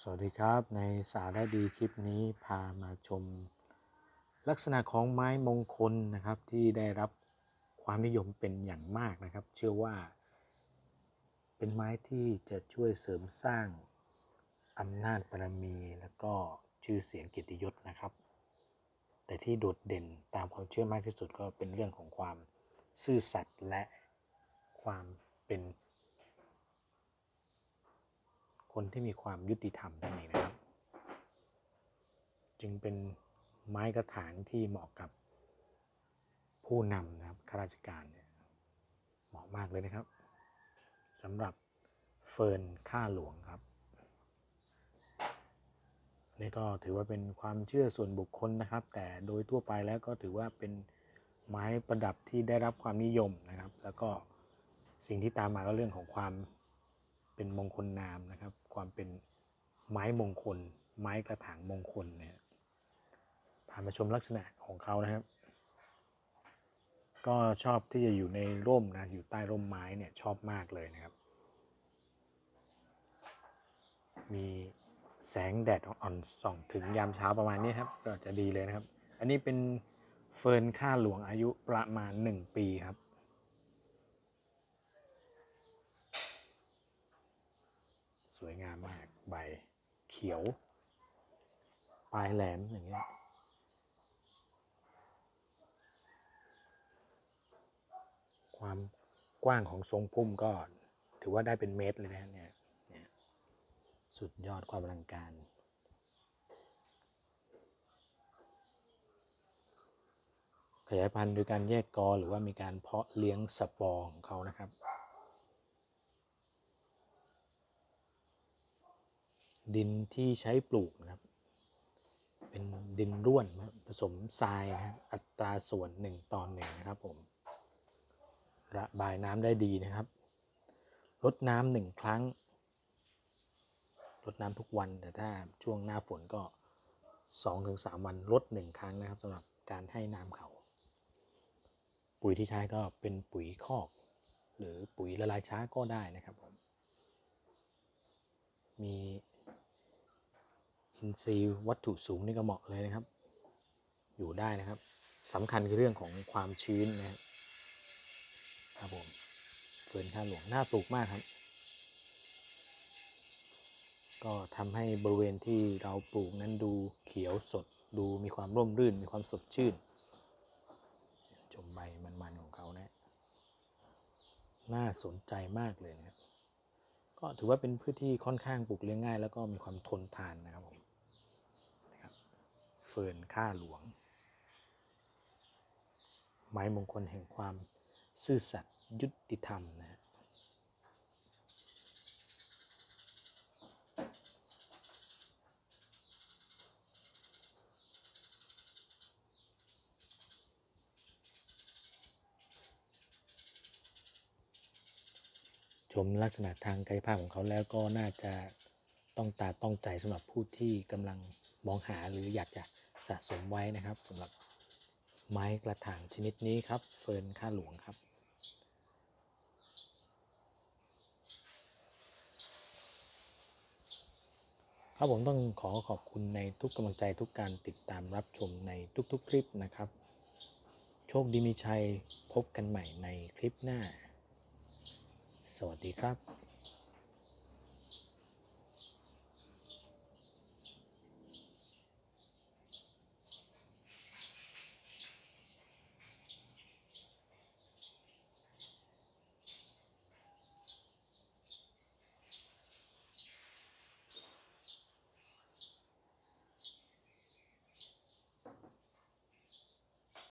สวัสดีครับ ในสาระดีคลิปนี้พามาชม ลักษณะของไม้มงคลนะครับที่ได้รับความนิยมเป็นอย่างมากนะครับ เชื่อว่า เป็นไม้ที่จะช่วยเสริมสร้างอำนาจบารมีแล้วก็ชื่อเสียงเกียรติยศนะครับ แต่ที่โดดเด่นตามความเชื่อมากที่สุดก็เป็นเรื่องของความซื่อสัตย์และความเป็น คนที่มีความยุติธรรมนั่นเองนะครับ จึงเป็นไม้กระถางที่เหมาะกับผู้นำนะครับข้าราชการเนี่ยเหมาะมากเลยนะครับสำหรับเฟิร์นข้าหลวงครับนี่ก็ถือว่าเป็นความเชื่อส่วนบุคคลนะครับ แต่โดยทั่วไปแล้วก็ถือว่าเป็นไม้ประดับที่ได้รับความนิยมนะครับ แล้วก็สิ่งที่ตามมาก็เรื่องของความเป็นมงคลนามนะครับ ความเป็นไม้มงคล ไม้กระถางมงคลเนี่ยพามาชมลักษณะของเขานะครับ ก็ชอบที่จะอยู่ในร่มนะอยู่ใต้ร่มไม้เนี่ยชอบมากเลยนะครับ มีแสงแดดอ่อนส่องถึงยามเช้าประมาณนี้ครับ ก็จะดีเลยนะครับ อันนี้เป็นเฟิร์นข้าหลวงอายุประมาณ 1 ปีครับ สวยงามมากใบเขียว ปลายแหลมอย่างเงี้ยความกว้างของทรงพุ่มก็ถือว่าได้เป็นเมตรเลยนะเนี่ยเนี่ยสุดยอดความอลังการ ขยายพันธุ์โดยการแยกกอหรือว่ามีการเพาะเลี้ยงสปอร์ของเขานะครับ ดินที่ใช้ปลูกนะครับ เป็นดินร่วนผสมทรายนะอัตราส่วนหนึ่งต่อหนึ่งนะครับผมระบายน้ำได้ดีนะครับลดน้ำหนึ่งครั้งลดน้ำทุกวัน แต่ถ้าช่วงหน้าฝนก็สองถึงสามวันลดหนึ่งครั้งนะครับสำหรับการให้น้ำเขา ปุ๋ยที่ใช้ก็เป็นปุ๋ยคอก หรือปุ๋ยละลายช้าก็ได้นะครับผมมี อินทรีย์วัตถุสูงนี่ก็เหมาะเลยนะครับ อยู่ได้นะครับสำคัญคือเรื่องของความชื้นนะครับครับผมเฟิร์นข้าหลวงน่าปลูกมากครับ ก็ทำให้บริเวณที่เราปลูกนั้นดูเขียวสดดูมีความร่มรื่นมีความสดชื่น ชมใบมันๆของเขานะ น่าสนใจมากเลยนะครับ ก็ถือว่าเป็นพืชที่ค่อนข้างปลูกเลี้ยงง่าย แล้วก็มีความทนทานนะครับผม ฟิร์นข้าหลวง ไม้มงคลแห่งความซื่อสัตย์ยุติธรรมนะฮะชมลักษณะทางกายภาพของเขาแล้วก็น่าจะต้องตาต้องใจสำหรับผู้ที่กำลัง มองหาหรืออยากจะสะสมไว้นะครับสำหรับไม้กระถางชนิดนี้ครับ เฟิร์นข้าหลวงครับ ครับผมต้องขอขอบคุณในทุกกำลังใจทุกการติดตามรับชมในทุกๆ คลิปนะครับ โชคดีมีชัยพบกันใหม่ในคลิปหน้า สวัสดีครับ